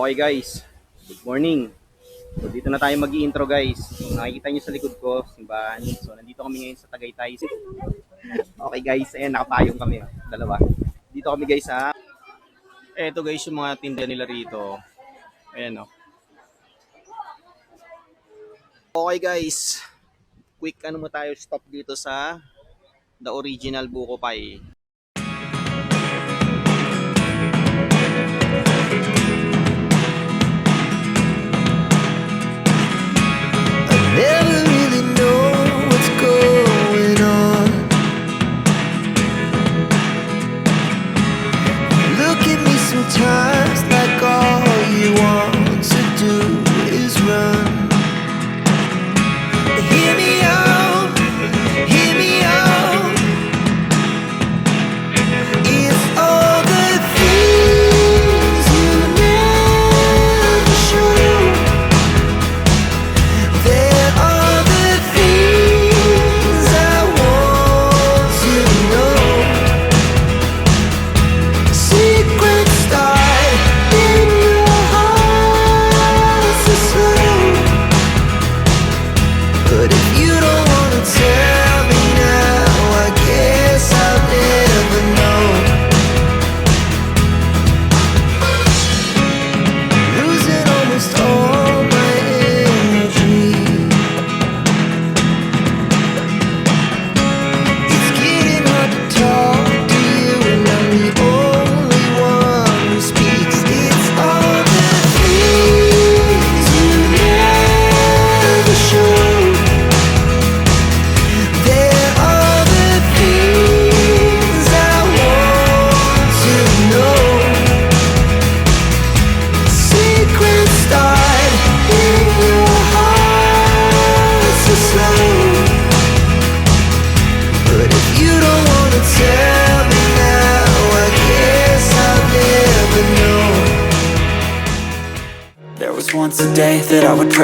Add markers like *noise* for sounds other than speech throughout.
Okay guys, good morning. So dito na tayo mag intro guys. Kung nakikita nyo sa likod ko, simbahan. So nandito kami ngayon sa Tagaytay. *laughs* Okay guys, ayan nakapayong kami. oh. Dalawa. Dito kami guys ha. Eto guys yung mga tinda nila rito. Ayan o. Okay guys, quick ano mo tayo stop dito sa The Original Buko Pie. try.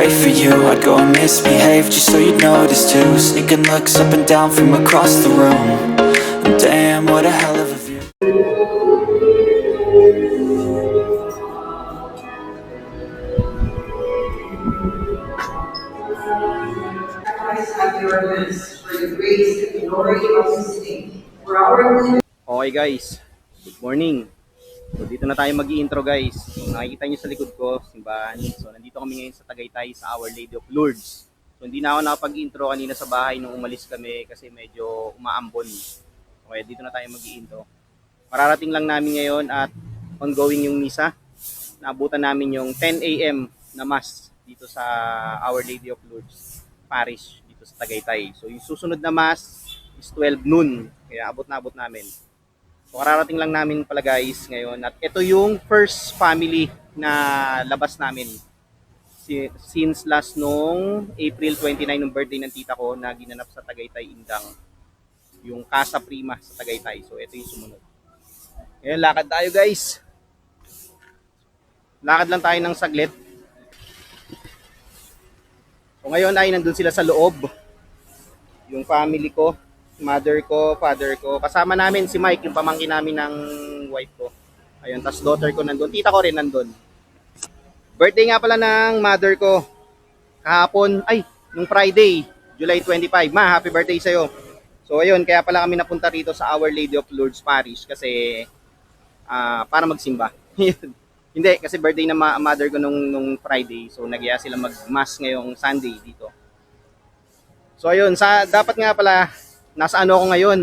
Pray for you. I'd go and misbehave just so you'd notice too. Sneaking looks up and down from across the room. And damn, what a hell of a view. Okay guys, good morning. So dito na tayo mag intro guys. Nakikita nyo sa likod ko, simbahan. So nandito kami ngayon sa Tagaytay sa Our Lady of Lourdes. So hindi na ako nakapag-intro kanina sa bahay nung umalis kami kasi medyo umaambon. Okay, dito na tayo mag intro Mararating lang namin ngayon at ongoing yung misa. Naabutan namin yung 10 a.m. na mass dito sa Our Lady of Lourdes Parish dito sa Tagaytay. So yung susunod na mass is 12 noon. Kaya abot na abot namin. So kararating lang namin pala guys ngayon at ito yung first family na labas namin Si- since last nung April 29 nung birthday ng tita ko na ginanap sa Tagaytay Indang yung Casa Prima sa Tagaytay. So ito yung sumunod. Ngayon lakad tayo guys. Lakad lang tayo ng saglit. So ngayon ay nandun sila sa loob. Yung family ko, mother ko, father ko. Kasama namin si Mike, yung pamangkin namin ng wife ko. Ayun, tas daughter ko nandun. Tita ko rin nandun. Birthday nga pala ng mother ko. Kahapon, ay, nung Friday, July 25. Ma, happy birthday sa'yo. So ayun, kaya pala kami napunta rito sa Our Lady of Lourdes Parish kasi ah, para magsimba. *laughs* Hindi, kasi birthday ng ma- mother ko nung, nung Friday. So nagyaya sila mag-mass ngayong Sunday dito. So ayun, sa dapat nga pala nasa ano ako ngayon?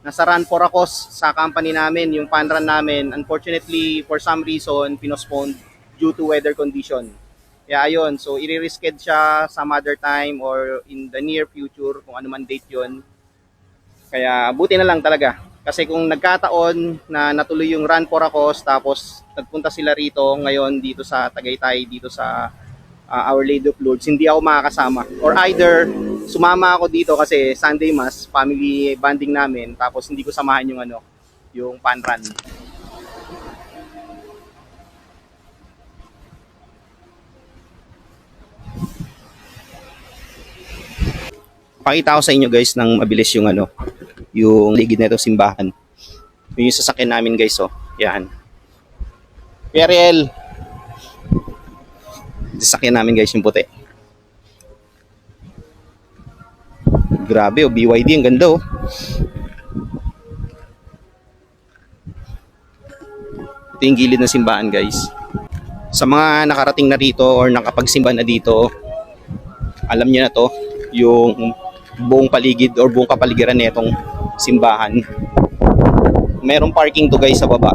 Nasa run for a cause sa company namin, yung pan run namin. Unfortunately, for some reason, pinospone due to weather condition. Kaya ayun, so i-reschedule siya some other time or in the near future kung ano man date yon. Kaya buti na lang talaga. Kasi kung nagkataon na natuloy yung run for a cause tapos nagpunta sila rito ngayon dito sa Tagaytay, dito sa uh, Our Lady of Lourdes, hindi ako makakasama. Or either sumama ako dito kasi Sunday Mass, family bonding namin, tapos hindi ko samahan yung ano, yung pan run. Pakita ko sa inyo guys ng mabilis yung ano, yung ligid na ito simbahan. Yun yung sasakyan namin guys oh. Yan. Periel. Sasakyan namin guys yung puti. Grabe oh, BYD ang ganda oh. Ito yung gilid ng simbahan guys. Sa mga nakarating na rito or nakapagsimba na dito, alam niyo na to, yung buong paligid or buong kapaligiran nitong simbahan. Merong parking to guys sa baba.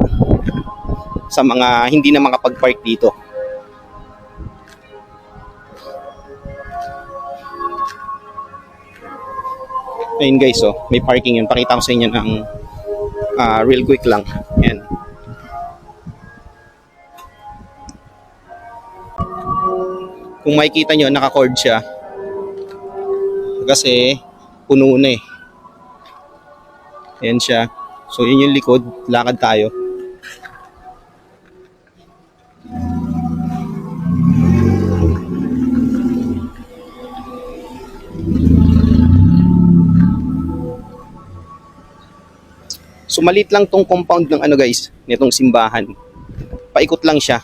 Sa mga hindi na makapag-park dito. Ayun guys, oh, may parking yun. Pakita ko sa inyo ng ah, real quick lang. Yan. Kung makikita nyo, naka-cord siya. Kasi puno na eh. Ayan siya. So yun yung likod, lakad tayo. So maliit lang tong compound ng ano guys, nitong simbahan. Paikot lang siya.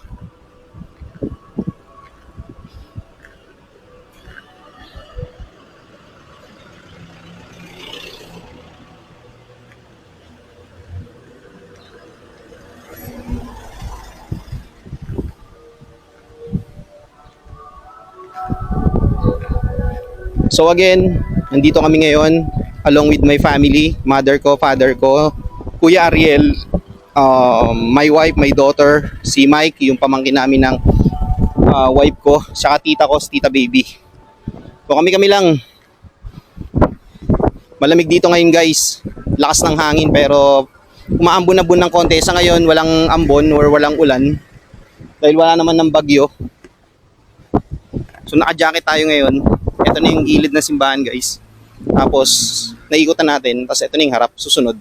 So again, nandito kami ngayon along with my family, mother ko, father ko, Kuya Ariel, um, my wife, my daughter, si Mike, yung pamangkin namin ng uh, wife ko, saka tita ko, si tita baby. So kami-kami lang. Malamig dito ngayon guys. Lakas ng hangin pero umaambon-ambon ng konti. Sa ngayon walang ambon or walang ulan. Dahil wala naman ng bagyo. So naka-jacket tayo ngayon. Ito na yung gilid ng simbahan guys. Tapos naikutan natin. Tapos ito na yung harap. Susunod.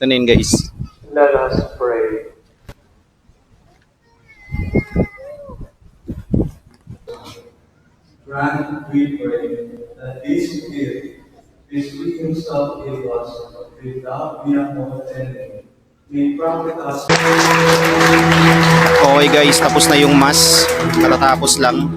Ito na yun guys. Let us pray. Grant, we pray, that this gift, which we himself gave us without enemy, may profit us Okay guys, tapos na yung mass. Katatapos lang.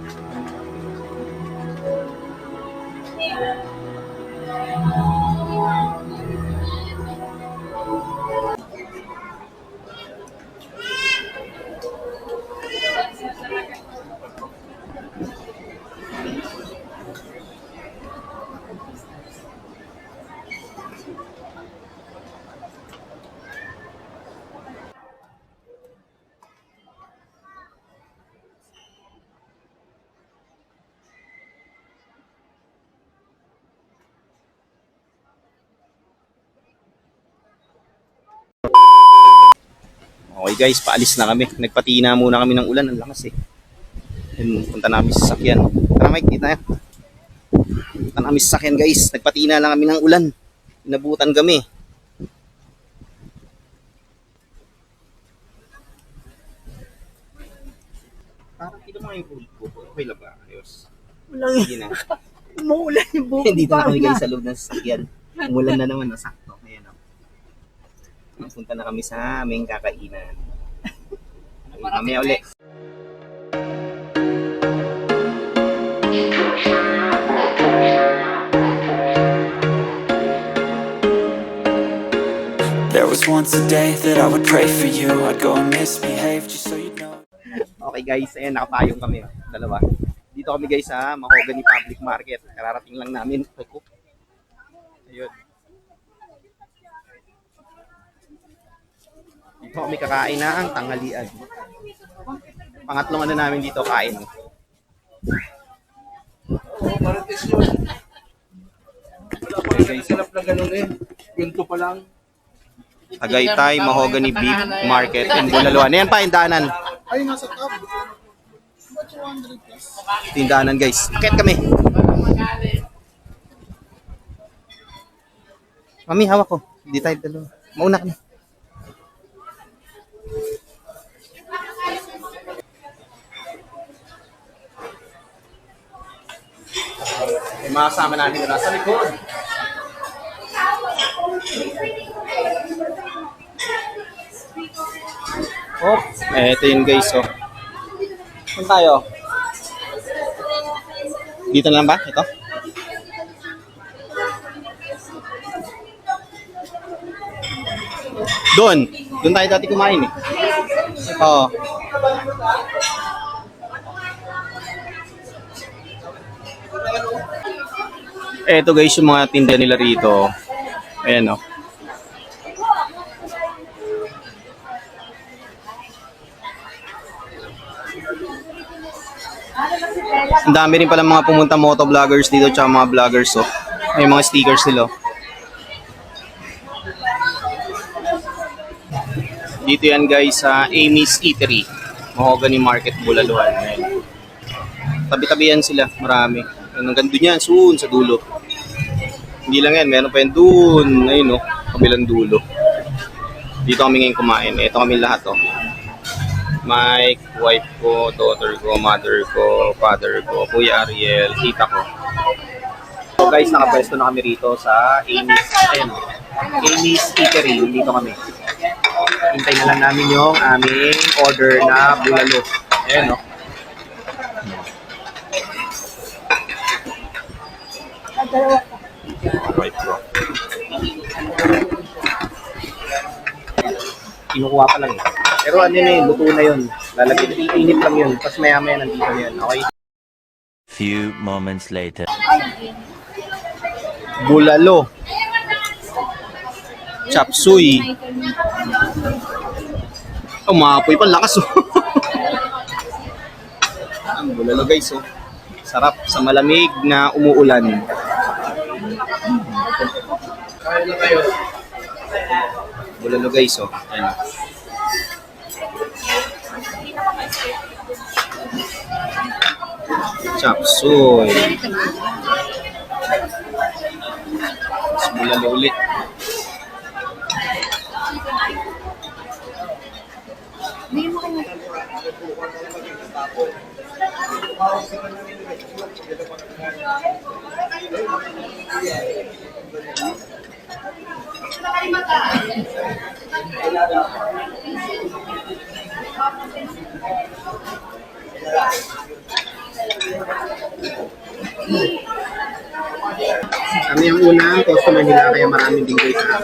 Okay guys, paalis na kami. Nagpatina muna kami ng ulan. Ang lakas eh. Yun, punta namin sa sakyan. Tara Mike, dito na. Punta namin sa sakyan guys. Nagpatina lang kami ng ulan. Inabutan kami. Parang dito mga yung pool ko. Okay lang ba? Ayos. Wala Hindi na. *laughs* Umuulan yung buhok Dito na kami guys sa loob ng sasakyan. Umulan na naman, nasakto. Punta na kami sa aming kakainan. *laughs* Mamaya ulit. There was once a day that I would pray for you I'd go and misbehave just so you know Okay guys, ayan, nakapayong kami. Dalawa. Dito kami guys sa Mahogany Public Market. Kararating lang namin. Ayun. Dito kami kakain ng tanghalian. Pangatlong ano namin dito kain. Sarap na ganun eh. Ganito pa lang. Tagaytay, Mahogany Beef Market, and Bulaluan. Ayan pa, yung daanan. Ay, nasa yung daanan guys. Akit kami. Mami, hawak ko. Hindi tayo dalawa. Mauna kami. Yung mga kasama namin na nasa likod. Oh, eh, ito yun guys, oh. Saan tayo? Dito na lang ba? Ito? Doon. Doon tayo dati kumain eh. Oo. Eto guys, yung mga tinda nila rito. Ayan oh. Ang dami rin pala mga pumunta moto vloggers dito tsaka mga vloggers oh. May mga stickers nila. oh. Dito yan guys sa Amy's Eatery. Mahogany Market, Bulaluan. Tabi-tabi yan sila, marami. Hanggang doon yan, soon, sa dulo. Hindi lang yan, meron pa yan doon. Ayun no, kabilang dulo. Dito kami ngayon kumain. Ito kami lahat oh. Mike, wife ko, daughter ko, mother ko, father ko, Kuya Ariel, tita ko. So guys, nakapwesto na kami rito sa Amy's, ayun, Amy's Eatery. Dito kami. Hintay na lang namin yung aming order na bulalo. Ayan, no? Right, bro. Kinukuha pa lang. eh. Pero ano na yun, luto na yun. Lalagay, iinit lang yun. Tapos maya maya nandito na yun. Okay? Few moments later. Bulalo. Chapsuy. Oh, maapoy pa. Lakas oh. *laughs* Ang bulalo guys oh. Sarap sa malamig na umuulan. Kaya na kayo. Bulalo guys oh. Ayan. Chapsuy. Mas bulalo ulit. Kami ang unang customer nila kaya maraming din guys sa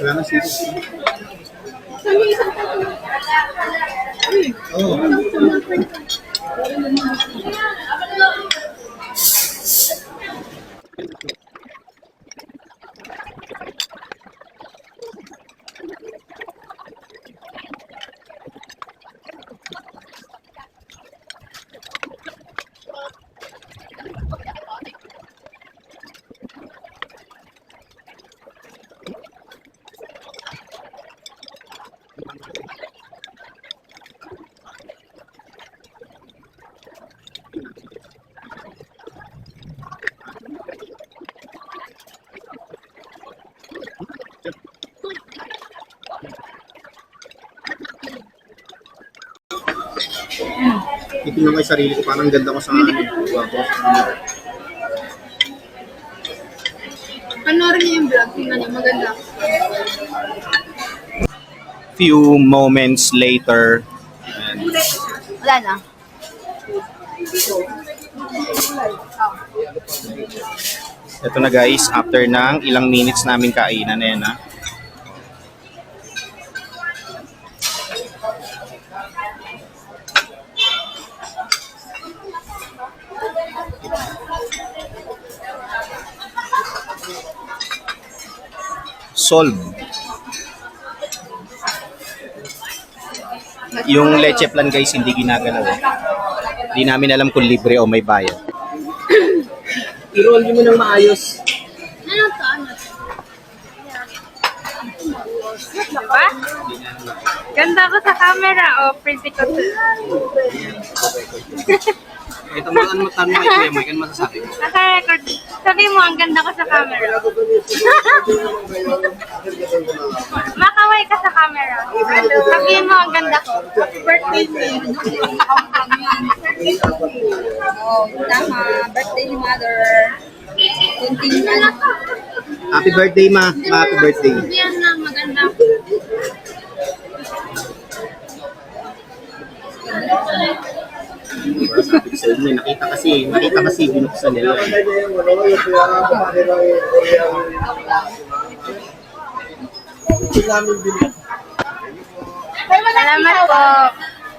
Wala na sila. Oo. Titignan ko yung sarili ko, parang ganda ko sa ano. Gwapo ko sa ano. Panoorin niyo yung vlog. Tingnan niyo, maganda. Few moments later, Wala na. ito na guys, after ng ilang minutes namin kainan na Solve. Yung leche plan guys, hindi ginagalaw. Hindi namin alam kung libre o may bayad. *coughs* I-roll mo ng maayos. Ano to? Ano to? Diba? Ganda ko sa camera, oh, pretty ko *laughs* Ito mo ano tanong kay Kuya Mike, ano masasabi? Naka-record. Sabi mo, ang ganda ko sa camera. *laughs* Makaway ka sa camera. Sabi mo, ang ganda ko. Birthday mo yun. Oh, tama. Birthday ni mother. Kunting ano. Happy birthday ma. Happy birthday. Yan na, maganda. Sabi ko sa inyo, nakita kasi, nakita kasi binuksan nila. Salamat po.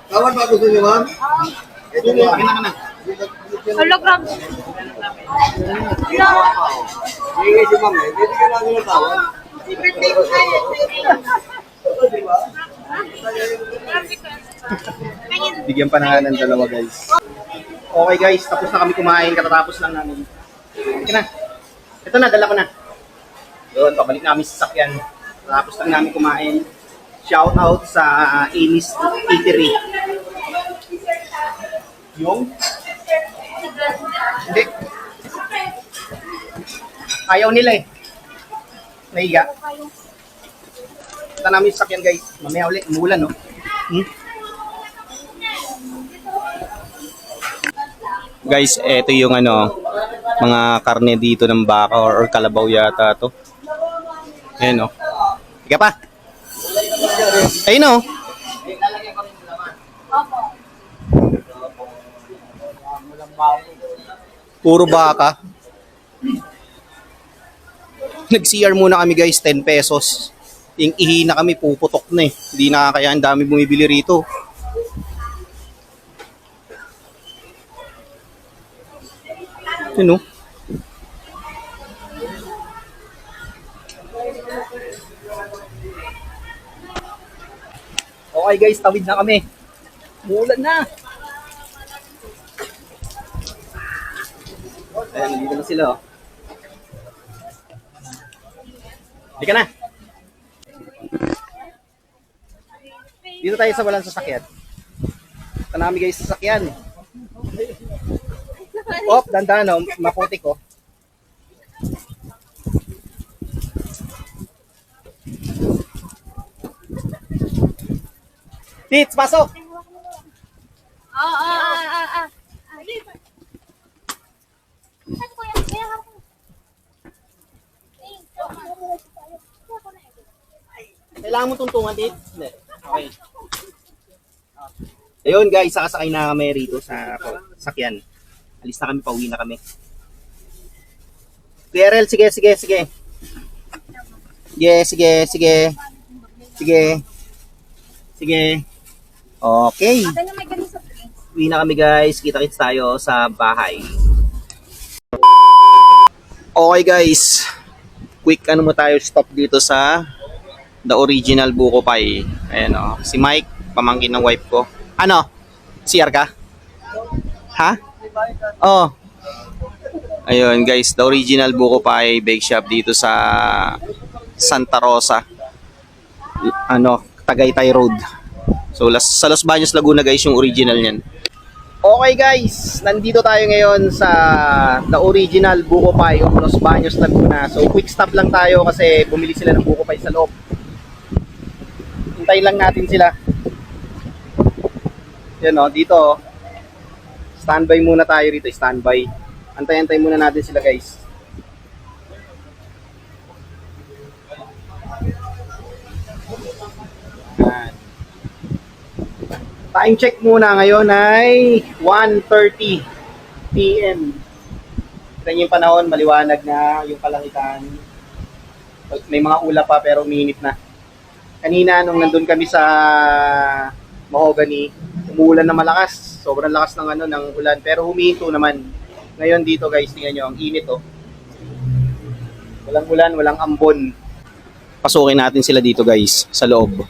Kawan ba gusto niyo, ma'am? Sige, pakita ka na. Hologram. Hindi si ma'am eh. Hindi ka namin natawa. Bigyan pa na nga ng dalawa guys. Okay guys, tapos na kami kumain, katatapos lang namin. Ito na. Ito na, dala ko na. Yun, pabalik namin sa sakyan. Tapos lang namin kumain. Shout out sa Anis Eatery. Yung? Hindi. Ayaw nila eh. Nahiga. Ito namin sa sakyan guys. Mamaya ulit, umulan no. Hmm? Guys, eto yung ano, mga karne dito ng baka or, kalabaw yata to. Ayan o. Ika pa. Ayun o. Puro baka. Nag-CR muna kami guys, 10 pesos. Yung ihi na kami, puputok na eh. Hindi na kaya ang dami bumibili rito. Yun o. Okay guys, tawid na kami. Mulan na. Ayan, nandito na sila oh. Hindi ka na. Dito tayo sa walang sasakyan. Ito namin guys sasakyan. Oh, dandan oh, maputik oh. Tits, pasok! Oo, oo, oo, oo. Kailangan mo tuntungan, Tits? Hindi. Okay. Ayun guys, sakasakay na kami rito sa sakyan. Alis na kami, pauwi na kami. Kuya sige, sige, sige. Sige, sige, sige. Sige. Sige. Okay. Uwi na kami guys. Kita-kits tayo sa bahay. Okay guys. Quick ano mo tayo stop dito sa the original buko pie. Ayan o. Si Mike, pamangkin ng wife ko. Ano? CR ka? Ha? Oh. Ayun guys, the original buko pie bake shop dito sa Santa Rosa. Ano, Tagaytay Road. So las, sa Los Baños, Laguna guys yung original niyan. Okay guys, nandito tayo ngayon sa the original buko pie of Los Baños, Laguna. So quick stop lang tayo kasi bumili sila ng buko pie sa loob. Hintayin lang natin sila. Yan o, dito oh. Standby muna tayo rito, standby. Antay-antay muna natin sila guys. Ayan. Time check muna ngayon ay 1.30 p.m. Kita niyo yung panahon, maliwanag na yung kalangitan. May mga ula pa pero minit na. Kanina nung nandun kami sa Mahogany, umuulan na malakas Sobrang lakas ng ano ng ulan pero humihinto naman. Ngayon dito guys, tingnan nyo, ang init oh. Walang ulan, walang ambon. Pasukin natin sila dito guys, sa loob.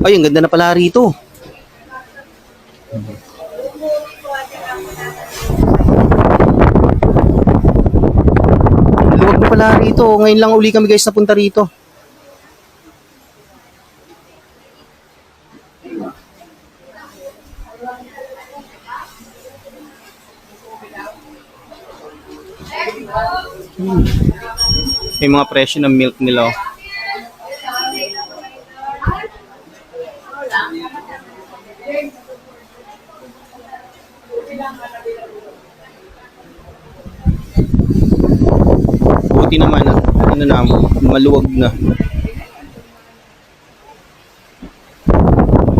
Ay, ang ganda na pala rito. Luwag na pala rito. Ngayon lang uli kami guys napunta rito. May mga presyo ng milk nila. oh. Buti naman, ah. ano na, maluwag na.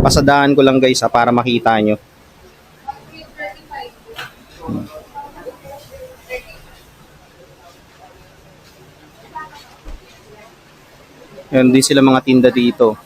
Pasadaan ko lang guys ha, para makita nyo. Yan din sila mga tinda dito.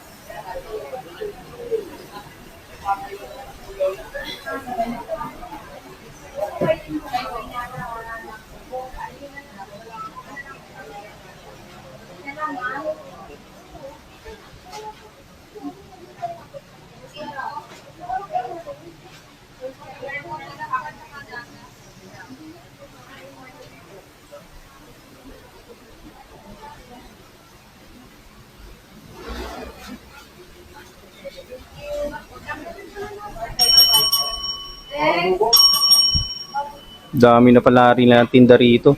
Dami na pala rin na tinda rito.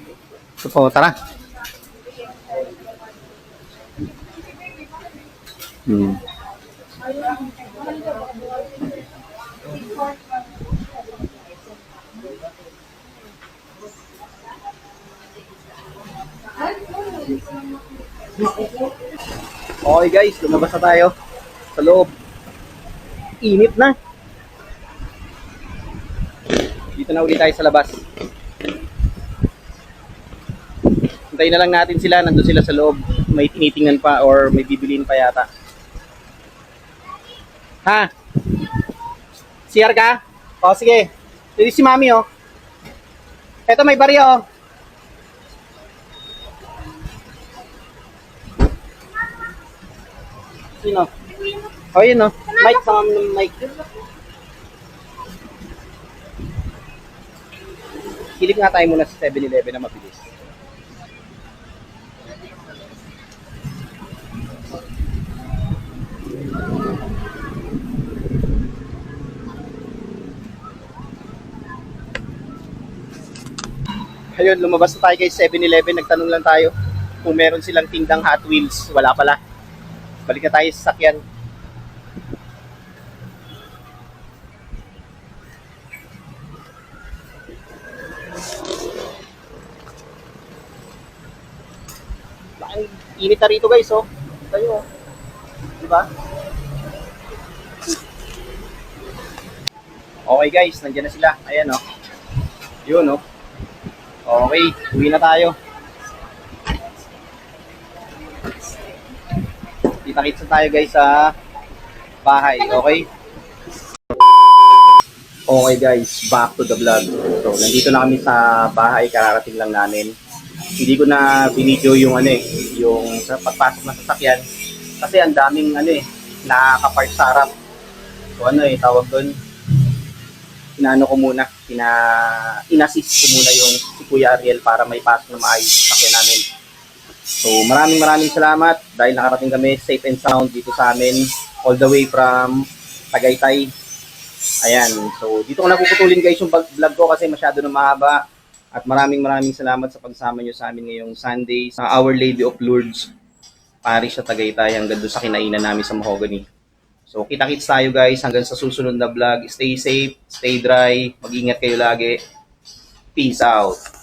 So po, tara. Hmm. Okay guys, lumabas na tayo sa loob. Init na. Dito na ulit tayo sa labas. Hintayin na lang natin sila, nandun sila sa loob. May tinitingnan pa or may bibiliin pa yata. Ha? CR ka? O, sige. Dito si Mami, oh. Eto, may barya, oh. Sino? Oh, yun, oh. Mike, sa Mike. Hilip nga tayo muna sa 7-Eleven na mabilis. Ayun, lumabas na tayo kay 7-Eleven. Nagtanong lang tayo kung meron silang tindang Hot Wheels. Wala pala. Balik na tayo sa sakyan. Ang init na rito guys, oh. Tayo, oh. Di ba? Okay guys, nandiyan na sila. Ayan, oh. Yun, oh. Okay, uwi na tayo. Kita-kits tayo guys sa bahay, okay? Okay guys, back to the vlog. So, nandito na kami sa bahay, kararating lang namin. Hindi ko na binidyo yung ano eh, yung sa pagpasok ng sasakyan. Kasi ang daming ano eh, nakaka-park sa harap. So ano eh, tawag doon, inaano ko muna, pina, inassist ko muna yung si Kuya Ariel para may pasok na maayos sa sakyan namin. So maraming maraming salamat dahil nakarating kami safe and sound dito sa amin all the way from Tagaytay. Ayan, so dito ko na puputulin guys yung vlog ko kasi masyado na mahaba. At maraming maraming salamat sa pagsama nyo sa amin ngayong Sunday sa Our Lady of Lourdes Parish sa Tagaytay hanggang doon sa kinainan namin sa Mahogany. So kita-kits tayo guys hanggang sa susunod na vlog. Stay safe, stay dry, mag-ingat kayo lagi. Peace out.